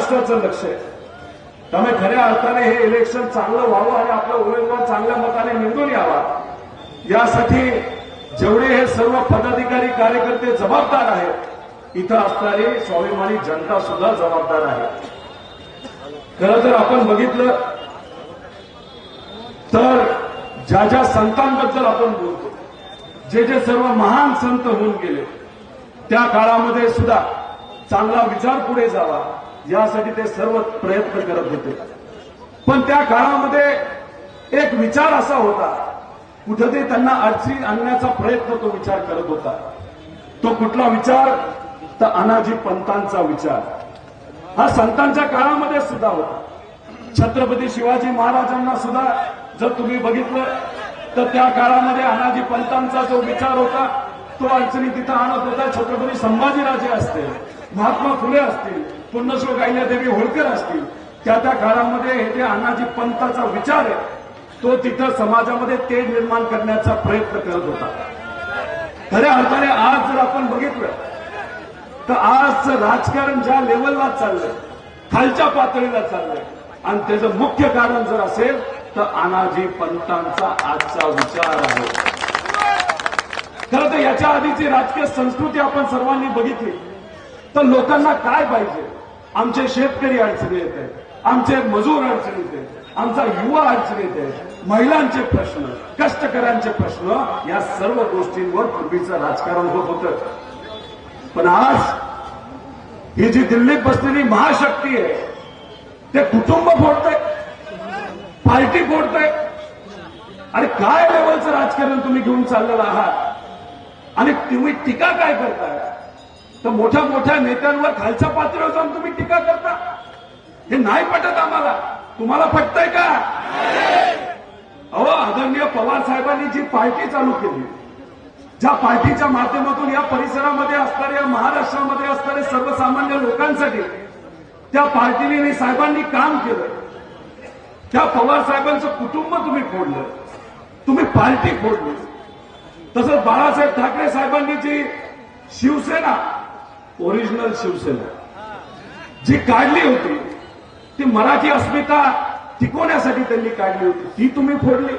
महाराष्ट्राचं लक्ष आहे. त्यामुळे खऱ्या अर्थाने हे इलेक्शन चांगलं व्हावं आणि आपला उमेदवार चांगल्या मताने निवडून यावा. यासाठी जेवढे हे सर्व पदाधिकारी कार्यकर्ते जबाबदार आहेत इथं असणारी स्वाभिमानी जनता सुद्धा जबाबदार आहे. खरं तर आपण बघितलं तर ज्या ज्या संतांबद्दल आपण बोलतो जे जे सर्व महान संत होऊन गेले त्या काळामध्ये सुद्धा चांगला विचार पुढे जावा. यासाठी ते सर्व प्रयत्न करत होते. पण त्या काळामध्ये एक विचार असा होता कुठेतरी त्यांना अडचणी आणण्याचा प्रयत्न तो विचार करत होता. तो कुठला विचार? तर अनाजी पंतांचा विचार. हा संतांच्या काळामध्ये सुद्धा होता. छत्रपती शिवाजी महाराजांना सुद्धा जर तुम्ही बघितलं तर त्या काळामध्ये अनाजी पंतांचा जो विचार होता तो अडचणी तिथं आणत होता. छत्रपती संभाजीराजे असतील महात्मा फुले असतील पुण्यश्लोक देवी होळकर असतील त्या त्या काळामध्ये हे जे अण्णाजी पंताचा विचार आहे तो तिथं समाजामध्ये ते निर्माण करण्याचा प्रयत्न करत होता. खऱ्या अर्थाने आज जर आपण बघितलं तर आज राजकारण ज्या लेवलला चाललंय खालच्या पातळीला चाललंय आणि त्याचं मुख्य कारण जर असेल तर अनाजी पंतांचा आजचा विचार आहे. खरं तर याच्या आधीची राजकीय संस्कृती आपण सर्वांनी बघितली तर लोकांना काय पाहिजे? आमचे शेतकरी अडचणी येत आहेत आमचे मजूर अडचणीत आहेत आमचा युवा अडचणीत आहे. महिलांचे प्रश्न कष्टकऱ्यांचे प्रश्न या सर्व गोष्टींवर पूर्वीचं राजकारण होत होतं. पण आज ही जी दिल्लीत बसलेली महाशक्ती आहे ते कुटुंब फोडतंय पार्टी फोडतंय आणि काय लेवलचं राजकारण तुम्ही घेऊन चाललेलं आहात? आणि तुम्ही टीका काय करताय? तर मोठ्या मोठ्या नेत्यांवर खालच्या पातळीवर जाऊन तुम्ही टीका करता. हे नाही पटत आम्हाला. तुम्हाला पटतंय का? अहो आदरणीय पवार साहेबांनी जी पार्टी चालू केली ज्या पार्टीच्या माध्यमातून या परिसरामध्ये असणाऱ्या महाराष्ट्रामध्ये असणारे सर्वसामान्य लोकांसाठी त्या पार्टीने आणि साहेबांनी काम केलं. त्या पवार साहेबांचं कुटुंब तुम्ही फोडलं. तुम्ही पार्टी फोडली. तसंच बाळासाहेब ठाकरे साहेबांनी जी शिवसेना ओरिजिनल शिवसेना जी काढली होती ती मराठी अस्मिता टिकवण्यासाठी त्यांनी काढली होती. ती तुम्ही फोडली.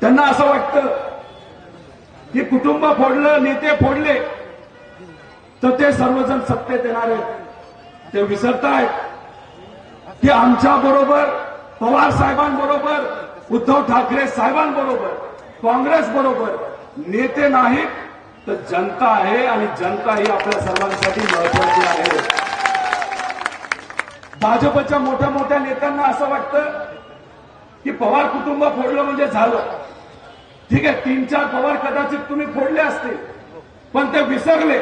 त्यांना असं वाटतं की कुटुंब फोडलं नेते फोडले तर ते सर्वजण सत्तेत येणार आहेत. ते विसरतायत. की आमच्या बरोबर पवार साहेबांबरोबर उद्धव ठाकरे साहेबांबरोबर काँग्रेस बरोबर. नेते नाहीत तर जनता आहे आणि जनता ही आपल्या सर्वांसाठी महत्वाची आहे. भाजपच्या मोठ्या मोठ्या नेत्यांना असं वाटतं की पवार कुटुंब फोडलं म्हणजे झालं. ठीक आहे तीन चार पवार कदाचित तुम्ही फोडले असतील पण ते विसरले.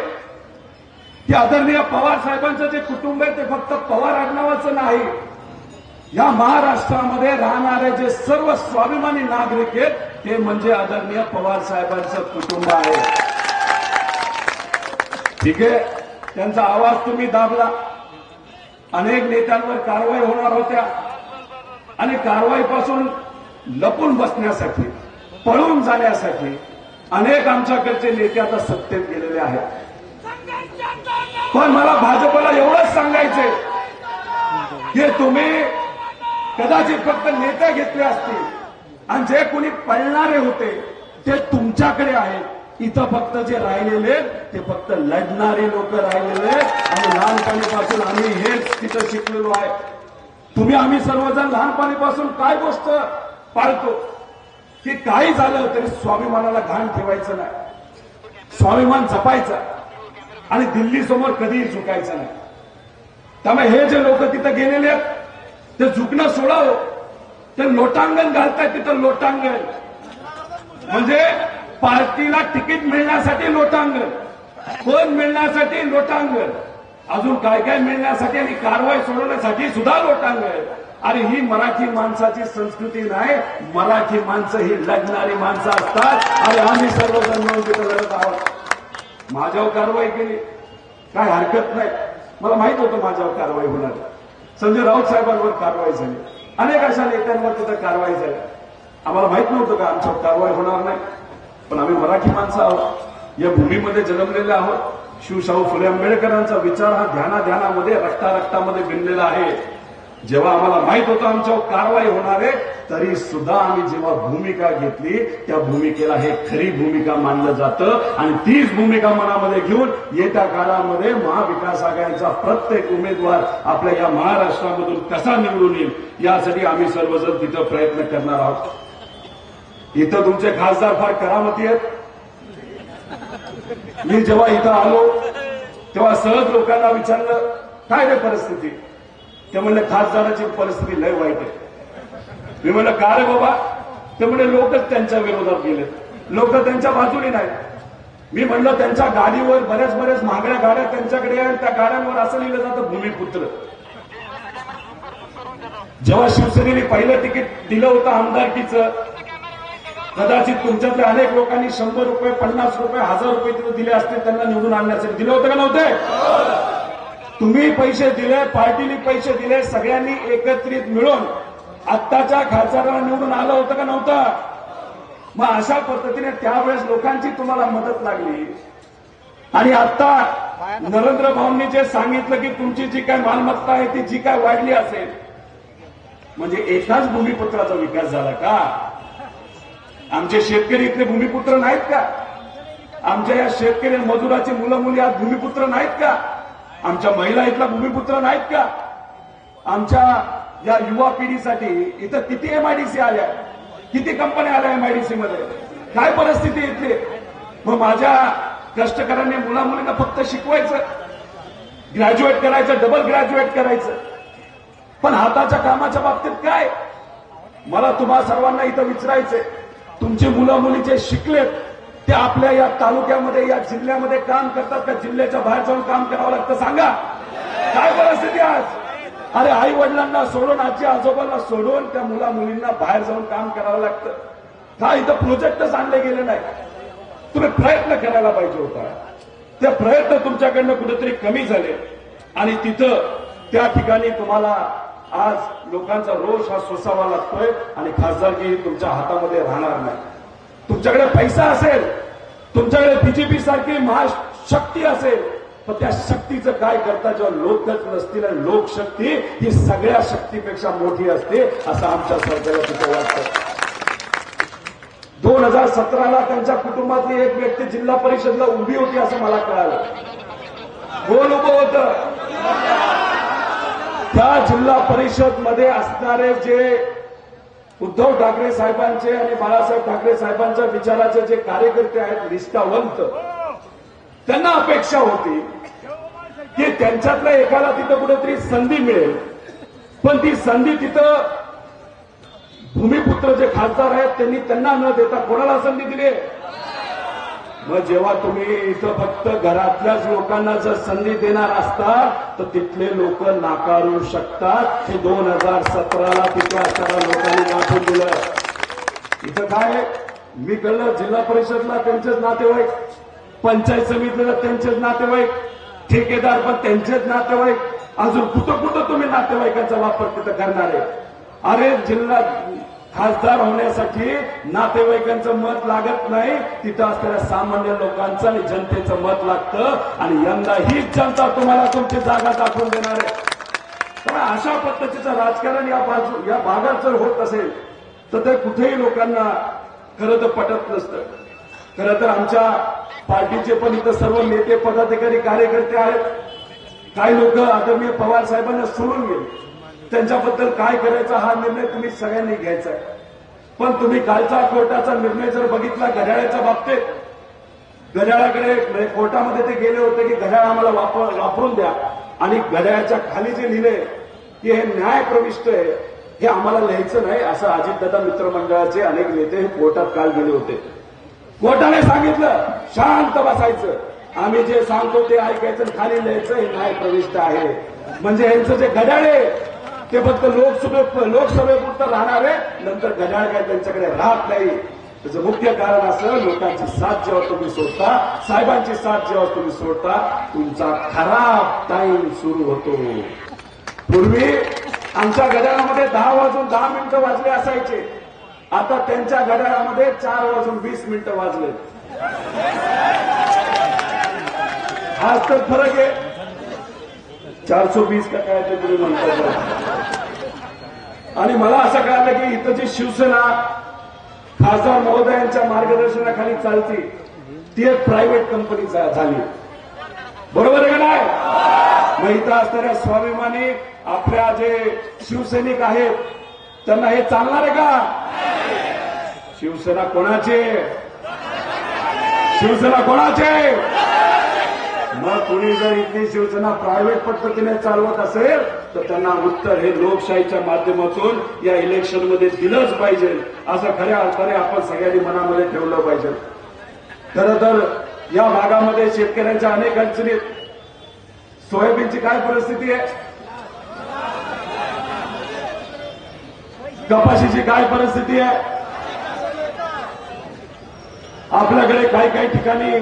की आदरणीय पवार साहेबांचं जे कुटुंब आहे ते फक्त पवार आडनावाचं नाही. या महाराष्ट्रामध्ये राहणारे जे सर्व स्वाभिमानी नागरिक आहेत ते म्हणजे आदरणीय पवार साहेबांचं कुटुंब आहे. ठीक आहे? त्यांचा आवाज तुम्ही दाबला. अनेक नेत्यांवर कारवाई होणार होत्या. आणि कारवाईपासून लपून बसण्यासाठी पळून जाण्यासाठी अनेक आमच्याकडचे नेते आता सत्तेत गेलेले आहेत. पण मला भाजपला एवढंच सांगायचंय की तुम्ही कदाचित फक्त नेते घेतले असतील. आणि जे कोणी पळणारे होते ते तुमच्याकडे आहेत इथं फक्त जे राहिलेले ते फक्त लढणारे लोक राहिलेले आणि लहानपणीपासून आम्ही हेच तिथं शिकलेलो आहे. तुम्ही आम्ही सर्वजण लहानपणीपासून काय गोष्ट पाळतो? की काही झालं तरी स्वाभिमानाला घाण ठेवायचं नाही. स्वाभिमान जपायचा. आणि दिल्ली समोर कधीही झुकायचं नाही. त्यामुळे हे जे लोक तिथं गेलेले आहेत ते झुकणं सोडावं. ते लोटांगण घालताय तिथं लोटांगण? म्हणजे पार्टीला तिकीट मिळण्यासाठी लोटांगण. कोण मिळण्यासाठी? लोटांगण. अजून काय काय मिळण्यासाठी आणि कारवाई सोडवण्यासाठी सुद्धा लोटांगण. आणि ही मराठी माणसाची संस्कृती नाही. मराठी माणसं ही लढणारी माणसं असतात. आणि आम्ही सर्वजण मिळून तिथं लढत आहोत. माझ्यावर कारवाई केली. काय हरकत नाही. मला माहीत होतं माझ्यावर कारवाई होणार. संजय राऊत साहेबांवर कारवाई झाली. अनेक अशा नेत्यांवर तिथं कारवाई झाली. आम्हाला माहीत नव्हतं का आमच्यावर कारवाई होणार नाही. पण आम्ही मराठी माणसं आहोत. या भूमीमध्ये जन्मलेले आहोत. शिवशाहू फुले आंबेडकरांचा विचार हा ध्याना ध्यानामध्ये रक्ता रक्तामध्ये भिनलेला आहे. जेव्हा आम्हाला माहीत होतं आमच्यावर कारवाई होणार आहे तरी सुद्धा आम्ही जेव्हा भूमिका घेतली त्या भूमिकेला हे खरी भूमिका मानलं जातं. आणि तीच भूमिका मनामध्ये घेऊन येत्या काळामध्ये महाविकास आघाडीचा प्रत्येक उमेदवार आपल्या या महाराष्ट्रामधून कसा निवडून येईल यासाठी आम्ही सर्वजण तिथं प्रयत्न करणार आहोत. इथं तुमचे खासदार फार करामती आहेत. मी जेव्हा इथं आलो तेव्हा सहज लोकांना विचारलं काय रे परिस्थिती? ते म्हणले खासदाराची परिस्थिती लय वाईट आहे. मी म्हणलं का रे बाबा? ते म्हणजे लोकच त्यांच्या विरोधात गेले लोक त्यांच्या बाजूने नाहीत. मी म्हणलं त्यांच्या गाडीवर बऱ्याच बऱ्याच महागड्या गाड्या त्यांच्याकडे आहेत त्या गाड्यांवर असं लिहिलं जातं भूमिपुत्र. जेव्हा शिवसेनेने पहिलं तिकीट दिलं होतं आमदारकीचं कदाचित तुमच्यातल्या अनेक लोकांनी शंभर रुपये पन्नास रुपये हजार रुपये तिथे दिले असते त्यांना निवडून आणण्यासाठी दिले होते का नव्हते? तुम्ही पैसे दिले पार्टीने पैसे दिले सगळ्यांनी एकत्रित मिळून आत्ताच्या खासदाराला निवडून आलं होतं का नव्हतं? मग अशा पद्धतीने त्यावेळेस लोकांची तुम्हाला मदत लागली. आणि आता नरेंद्र भाऊंनी जे सांगितलं की तुमची जी काय मालमत्ता आहे ती जी काय वाढली असेल म्हणजे एकाच भूमिपुत्राचा विकास झाला का? आमचे शेतकरी इथले भूमिपुत्र नाहीत का? आमच्या या शेतकरी मजुराची मुलं मुली आज भूमिपुत्र नाहीत का? आमच्या महिला इथला भूमिपुत्र नाहीत का? आमच्या या युवा पिढीसाठी इथं किती एमआयडीसी आल्या? किती कंपन्या आल्या एमआयडीसी मध्ये? काय परिस्थिती इथली? मग माझ्या कष्टकऱ्यांनी मुला मुलींना फक्त शिकवायचं ग्रॅज्युएट करायचं डबल ग्रॅज्युएट करायचं. पण हाताच्या कामाच्या बाबतीत काय? मला तुम्हा सर्वांना इथं विचारायचंय. तुमचे मुलं मुली जे शिकलेत ते आपल्या या तालुक्यामध्ये या जिल्ह्यामध्ये काम करतात का? जिल्ह्याच्या बाहेर जाऊन काम करावं लागतं सांगा. काय परिस्थिती आज? अरे आई वडिलांना सोडून आजी आजोबांना सोडून त्या मुला मुलींना बाहेर जाऊन काम करावं लागतं. का इथं प्रोजेक्टच आणले गेले नाही? तुम्ही प्रयत्न करायला पाहिजे होता. ते प्रयत्न तुमच्याकडनं कुठेतरी कमी झाले. आणि तिथं त्या ठिकाणी तुम्हाला आज लोकांचा रोष हा सोसावा लागतोय आणि खासदारकी तुमच्या हातामध्ये राहणार नाही. तुमच्याकडे पैसा असेल तुमच्याकडे बीजेपी सारखी महाशक्ती असेल पण त्या शक्तीचं काय करता जेव्हा लोकच नसतील आणि लोकशक्ती ही सगळ्या शक्तीपेक्षा मोठी असते असं आमच्या सरकारला तिथं वाटतं. दोन हजार सतराला त्यांच्या कुटुंबातली एक व्यक्ती जिल्हा परिषदला उभी होती असं मला कळालं. कोण उभं होत? त्या जिल्हा परिषदमध्ये असणारे जे उद्धव ठाकरे साहेबांचे आणि बाळासाहेब ठाकरे साहेबांच्या विचाराचे जे कार्यकर्ते आहेत निष्ठावंत त्यांना अपेक्षा होती की त्यांच्यातल्या एकाला तिथं कुठेतरी संधी मिळेल. पण ती संधी तिथं भूमिपुत्र जे खासदार आहेत त्यांनी त्यांना न देता कोणाला संधी दिली मग जेव्हा तुम्ही इथं फक्त घरातल्याच लोकांना जर संधी देणार असता तर तिथले लोक नाकारू शकतात. हे दोन हजार सतराला तिथे असणाऱ्या लोकांनी दाखवून दिलं. इथं काय? मी कळलं जिल्हा परिषदला त्यांचेच नातेवाईक पंचायत समितीला त्यांचेच नातेवाईक ठेकेदार पण त्यांचेच नातेवाईक. अजून कुठं कुठं तुम्ही नातेवाईकांचा वापर तिथं करणार आहे? अरे जिल्हा खासदार होण्यासाठी नातेवाईकांचं मत लागत नाही. तिथं असलेल्या सामान्य लोकांचं आणि जनतेचं मत लागतं. आणि यंदा हीच जनता तुम्हाला तुमची जागा दाखवून देणार आहे. त्यामुळे अशा पद्धतीचं राजकारण या बाजू या भागात जर होत असेल तर ते कुठेही लोकांना खरं तर पटत नसतं. खरं तर आमच्या पार्टीचे पण इथं सर्व नेते पदाधिकारी कार्यकर्ते आहेत. काही लोक आदरणीय पवार साहेबांना सोडून गेले. त्यांच्याबद्दल काय करायचा हा निर्णय तुम्ही सगळ्यांनी घ्यायचा आहे. पण तुम्ही कालचा कोर्टाचा निर्णय जर बघितला घड्याळाच्या बाबतीत घड्याळाकडे म्हणजे कोर्टामध्ये ते गेले होते की घड्याळ आम्हाला वापर वापरून द्या. आणि घड्याळाच्या खाली जे लिहिले की हे न्याय प्रविष्ट आहे हे आम्हाला लिहायचं नाही असं अजितदादा मित्रमंडळाचे अनेक नेते हे कोर्टात काल गेले होते. कोर्टाने सांगितलं शांत बसायचं. आम्ही जे सांगतो ते ऐकायचं खाली लिहायचं हे न्याय प्रविष्ट आहे. म्हणजे यांचं जे घड्याळ आहे ते फक्त लोकसभे लोकसभेपुरतं राहणार आहे नंतर घड्याळ काय त्यांच्याकडे राहत नाही. त्याचं मुख्य कारण असं लोकांची साथ जेव्हा तुम्ही सोडता साहेबांची साथ जेव्हा तुम्ही सोडता तुमचा खराब टाइम सुरू होतो. पूर्वी आमच्या घड्याळामध्ये दहा वाजून दहा मिनिटं वाजले असायचे. आता त्यांच्या घड्याळामध्ये चार वाजून वीस मिनिटं वाजले. आज तर फरक आहे. चारशे वीस का काय ते तुम्ही म्हणतात आणि मला असं कळालं की इथं जी शिवसेना खासदार महोदयांच्या मार्गदर्शनाखाली चालती ती एक प्रायव्हेट कंपनी झाली बरोबर आहे का नाही मग इथं असणाऱ्या स्वाभिमानी आपल्या जे शिवसैनिक आहेत त्यांना हे चालणार आहे का शिवसेना कोणाची आहे? शिवसेना कोणाची आहे? मग कुणी जर इथली शिवसेना प्रायव्हेट पद्धतीने चालवत असेल तर त्यांना उत्तर हे लोकशाहीच्या माध्यमातून या इलेक्शनमध्ये दिलंच पाहिजे. असं खऱ्या अर्थाने आपण सगळ्यांनी मनामध्ये ठेवलं पाहिजे. खरं तर या भागामध्ये शेतकऱ्यांच्या अनेक अडचणी आहेत. सोयाबीनची काय परिस्थिती आहे? कपाशीची काय परिस्थिती आहे? आपल्याकडे काही काही ठिकाणी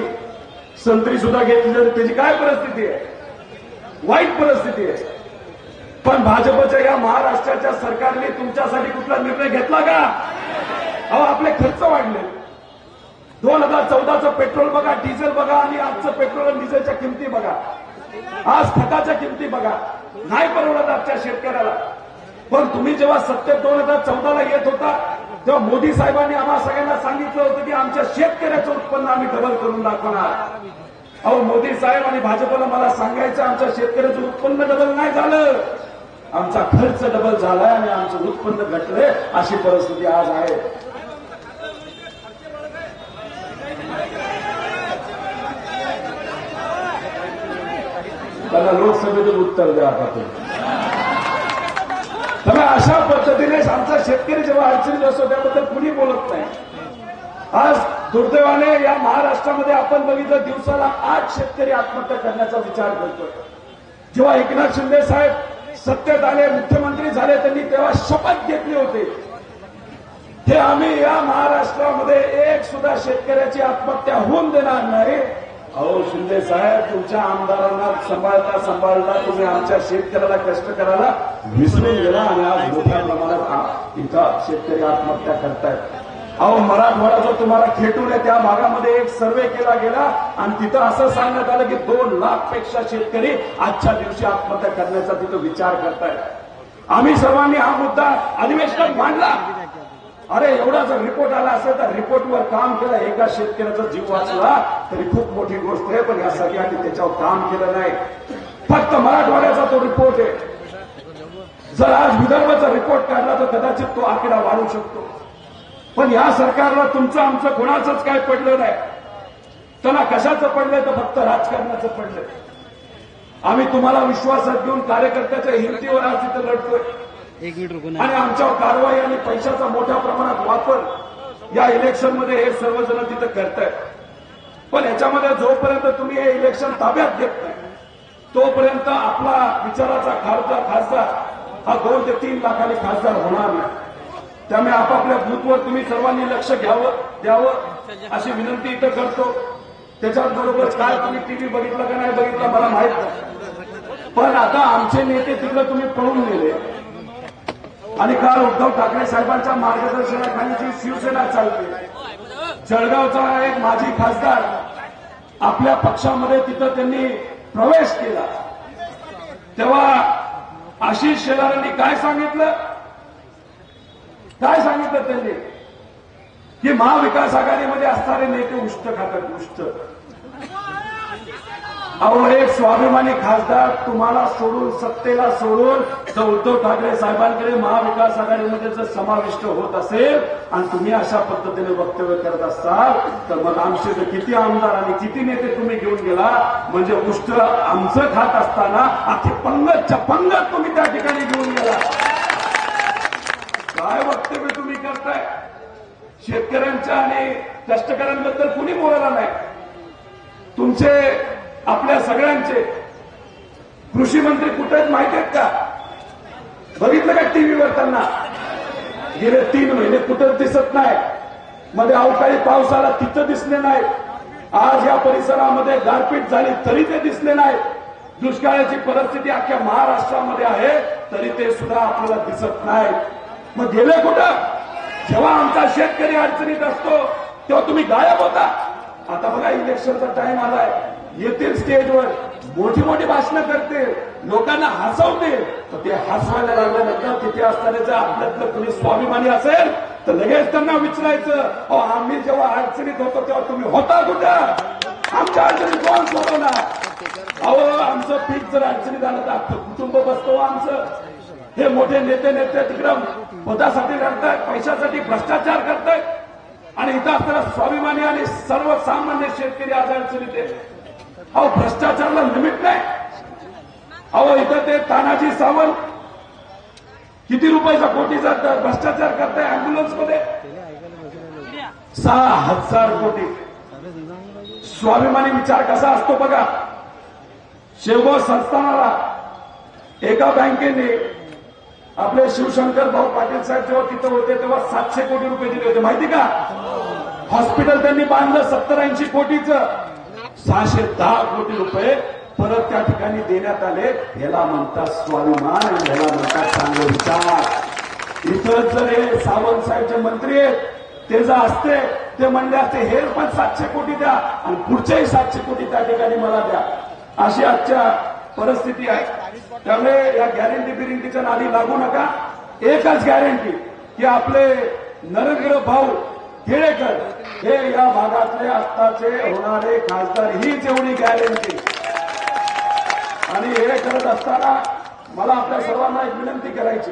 संत्री सुद्धा घेतली तर त्याची काय परिस्थिती आहे? वाईट परिस्थिती आहे. पण भाजपच्या या महाराष्ट्राच्या सरकारने तुमच्यासाठी कुठला निर्णय घेतला का? अहो आपले खर्च वाढले. दोन हजार चौदाचं पेट्रोल बघा डिझेल बघा आणि आजचं पेट्रोल आणि डिझेलच्या किमती बघा. आज खताच्या किमती बघा. नाही परवडत आजच्या शेतकऱ्याला. पण तुम्ही जेव्हा सत्तेत दोन हजार चौदाला येत होता तेव्हा मोदी साहेबांनी आम्हाला सगळ्यांना सांगितलं होतं की आमच्या शेतकऱ्याचं उत्पन्न आम्ही डबल करून दाखवणार. अहो मोदी साहेब आणि भाजपला मला सांगायचं आमच्या शेतकऱ्याचं उत्पन्न डबल नाही झालं. आमचा खर्च डबल झालाय आणि आमचं उत्पन्न घटलंय अशी परिस्थिती आज आहे. त्याला लोकसभेतून उत्तर द्या आता तुम्ही. त्यामुळे अशा पद्धतीने आमचा शेतकरी जेव्हा अडचणीत असतो त्याबद्दल कुणी बोलत नाही. आज दुर्दैवाने या महाराष्ट्रामध्ये आपण बघितलं दिवसाला आठ शेतकरी आत्महत्या करण्याचा विचार करतो जेव्हा एकनाथ शिंदे साहेब सत्तेत आले मुख्यमंत्री झाले त्यांनी तेव्हा शपथ घेतली होती. हे आम्ही या महाराष्ट्रामध्ये एक सुद्धा शेतकऱ्याची आत्महत्या होऊन देणार नाही. अहो शिंदे साहेब तुमच्या आमदारांना सांभाळता सांभाळता तुम्ही आमच्या शेतकऱ्याला कष्ट करायला विसरून गेला आणि आज मोठ्या प्रमाणात इथं शेतकरी आत्महत्या करतायत. अहो मराठवाडा जो तुम्हाला खेटून आहे त्या भागामध्ये एक सर्वे केला गेला आणि तिथं असं सांगण्यात आलं की दोन लाखपेक्षा शेतकरी आजच्या दिवशी आत्महत्या करण्याचा तिथं विचार करतायत. आम्ही सर्वांनी हा मुद्दा अधिवेशनात मांडला. अरे एवढा जर रिपोर्ट आला असेल तर रिपोर्टवर काम केलं. एका शेतकऱ्याचा जीव वाचला तरी खूप मोठी गोष्ट आहे पण या सगळ्यांनी त्याच्यावर काम केलं नाही. फक्त मराठवाड्याचा तो रिपोर्ट आहे. जर आज विदर्भाचा रिपोर्ट काढला तर कदाचित तो आकडा वाढू शकतो. पण या सरकारला तुमचं आमचं कोणाचंच काय पडलं नाही. त्यांना कशाचं पडलंय? तर फक्त राजकारणाचं पडलंय. आम्ही तुम्हाला विश्वासात घेऊन कार्यकर्त्याच्या हिमतीवर आज तिथं लढतोय. एक मिनिट रुको ना आणि आमच्यावर कारवाई आणि पैशाचा मोठ्या प्रमाणात वापर या इलेक्शनमध्ये हे सर्वजण तिथं करतायत. पण याच्यामध्ये जोपर्यंत तुम्ही हे इलेक्शन ताब्यात घेत नाही तोपर्यंत आपला विचाराचा खासदार खासदार हा दोन ते तीन लाखांनी खासदार होणार नाही. त्यामुळे आपापल्या बूथवर तुम्ही सर्वांनी लक्ष घ्यावं द्यावं अशी विनंती इथं करतो. त्याच्याबरोबरच काय तुम्ही टीव्ही बघितलं का नाही बघितलं मला माहीत नाही. पण आता आमचे नेते तिकडे तुम्ही पळून गेले. आणि काल उद्धव ठाकरे साहेबांच्या मार्गदर्शनाखाली जी शिवसेना चालते. जळगावचा एक माजी खासदार आपल्या पक्षामध्ये तिथं त्यांनी प्रवेश केला. तेव्हा आशिष शेलारांनी काय सांगितलं? काय सांगितलं त्यांनी? की महाविकास आघाडीमध्ये असणारे नेते उष्ट खातात उष्ट. अहो एक स्वाभिमानी खासदार तुम्हाला सोडून सत्तेला सोडून जर उद्धव ठाकरे साहेबांकडे महाविकास आघाडीमध्ये जर समाविष्ट होत असेल आणि तुम्ही अशा पद्धतीने वक्तव्य करत असाल तर मग आमचे तर किती आमदार आणि किती नेते तुम्ही घेऊन गेला? म्हणजे उष्ट आमचं खात असताना अख्खे पंगतच्या पंगत तुम्ही त्या ठिकाणी घेऊन गेला. काय वक्तव्य तुम्ही करताय? शेतकऱ्यांच्या आणि कष्टकऱ्यांबद्दल कुणी बोलायला नाही? तुमचे आपल्या सगळ्यांचे. कृषी मंत्री कुठे आहेत माहिती आहेत का? बघितलं का टीव्हीवर त्यांना? गेले तीन महिने कुठं दिसत नाही. मध्ये अवकाळी पाऊस आला तिथं दिसले नाही. आज या परिसरामध्ये गारपीट झाली तरी ते दिसले नाही. दुष्काळाची परिस्थिती अख्ख्या महाराष्ट्रामध्ये आहे तरी ते सुद्धा आपल्याला दिसत नाही. मग गेले कुठं? जेव्हा आमचा शेतकरी अडचणीत असतो तेव्हा तुम्ही गायब होता. आता बघा इलेक्शनचा टाइम आलाय. येतील स्टेजवर मोठी मोठी भाषणं करते. लोकांना हसवते. तर ते हसवायला लागल्यानंतर तिथे असताना आपल्यातलं कुणी स्वाभिमानी असेल तर लगेच त्यांना विचारायचं अहो आम्ही जेव्हा अडचणीत होतो तेव्हा तुम्ही होता कुठं? आमच्या अडचणीत कोण सोडवला अहो आमचं पीक जर अडचणीत झालं तर आपलं कुटुंब बसतो हो आमचं. हे मोठे नेते नेते तिकडं पदासाठी लढतायत पैशासाठी भ्रष्टाचार करतायत. आणि इथं असताना स्वाभिमानी आणि सर्वसामान्य शेतकरी आज अडचणीत आहे अहो भ्रष्टाचाराला लिमिट नाही. अहो इथं ते तानाजी सावंत किती रुपयाचा कोटीचा भ्रष्टाचार करताय अँब्युलन्समध्ये? सहा हजार कोटी. स्वाभिमानी विचार कसा असतो बघा. शेवगाव संस्थानाला एका बँकेने आपले शिवशंकर भाऊ पाटील साहेब जेव्हा तिथं होते तेव्हा सातशे कोटी रुपये दिले होते. माहिती का? हॉस्पिटल त्यांनी बांधलं सत्तर ऐंशी कोटीचं. सहाशे दहा कोटी रुपये परत त्या ठिकाणी देण्यात आले. याला म्हणतात स्वाभिमान आणि याला म्हणतात चांगले विचार. इतर जर हे सावंत साहेबचे मंत्री आहेत ते जर असते ते म्हणले असते हे पण सातशे कोटी द्या आणि पुढचेही सातशे कोटी त्या ठिकाणी मला द्या. अशी आजच्या परिस्थिती आहे. त्यामुळे या गॅरंटी बिरंटीच्या नादी लागू नका. एकच गॅरंटी की आपले नरेंद्र भाऊ केळेकर हे या भागातले आत्ताचे होणारे खासदार ही जेवढी गॅरंटी आणि हे करत असताना मला आपल्या सर्वांना एक विनंती करायची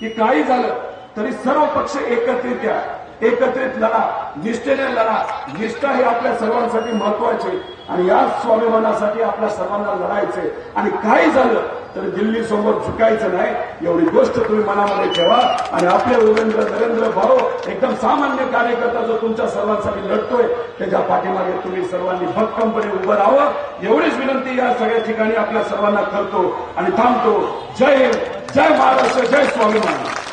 की काही झालं तरी सर्व पक्ष एकत्रित या. एकत्रित लढा निष्ठेने लढा. निष्ठा हे आपल्या सर्वांसाठी महत्वाची आणि या स्वाभिमानासाठी आपल्या सर्वांना लढायचे आणि काही झालं तर दिल्ली समोर झुकायचं नाही. एवढी गोष्ट तुम्ही मनामध्ये ठेवा आणि आपले उमेंद्र नरेंद्र भाऊ एकदम सामान्य कार्यकर्ता जो तुमच्या सर्वांसाठी लढतोय त्याच्या पाठीमागे तुम्ही सर्वांनी भक्कमपणे उभं राहावं. एवढीच विनंती या सगळ्या ठिकाणी आपल्या सर्वांना करतो आणि थांबतो. जय हिंद जय महाराष्ट्र जय स्वाभिमान.